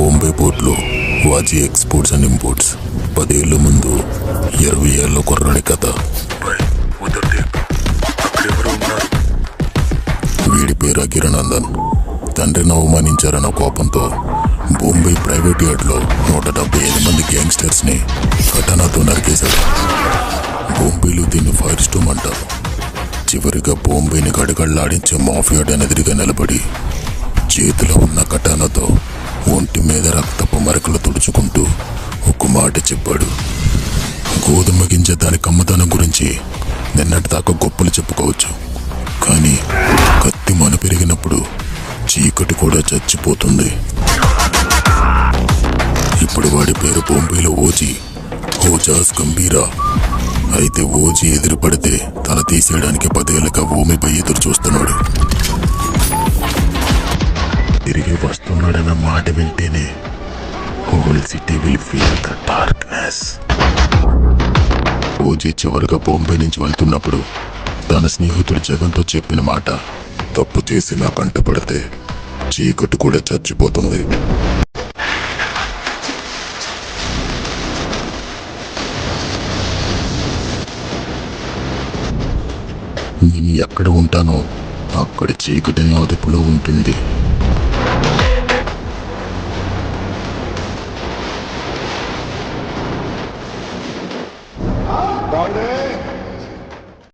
బాంబే పోర్ట్లో వాజీ exports and imports. పదేళ్ళ ముందు ఇరవై ఏళ్ళ కుర్రాడి కథ. వీడి పేరు అకిరణందన్ తండ్రిని అవమానించారన్న కోపంతో బొంబై ప్రైవేట్ యార్డ్లో నూట డెబ్బై ఐదు మంది గ్యాంగ్స్టర్స్ని కటనాతో నరికేశాడు. బొంబైలో దీన్ని ఫైర్ స్టోమ్ అంటారు. చివరిగా బొంబేని గడగడలాడించే మాఫియా ఎదురుగా నిలబడి చేతిలో ఉన్న కటానాతో ఒంటి మీద రక్తపు మరకలు తుడుచుకుంటూ ఒక మాట చెప్పాడు. గోధుమ గింజ దాని కమ్మదనం గురించి నిన్నటి దాకా గొప్పలు చెప్పుకోవచ్చు. కానీ కత్తి మన పెరిగినప్పుడు చీకటి కూడా చచ్చిపోతుంది. ఇప్పుడు వాడి పేరు బొంబేలో ఓజీ హోజాస్ గంభీరా. అయితే ఓజీ ఎదురు పడితే తల తీసేయడానికి పదేళ్ళగా భూమిపై ఎదురు చూస్తున్నాడు. తిరిగి వస్తున్నాడన్న మాట వింటేనే whole city will feel the darkness. OG చివరిగా బొంబై నుంచి వెళ్తున్నప్పుడు తన స్నేహితుడు జగన్తో చెప్పిన మాట తప్పు చేసి నా కంటపడితే చీకటి కూడా చచ్చిపోతుంది. నేను ఎక్కడ ఉంటానో అక్కడ చీకటి అదుపులో ఉంటుంది.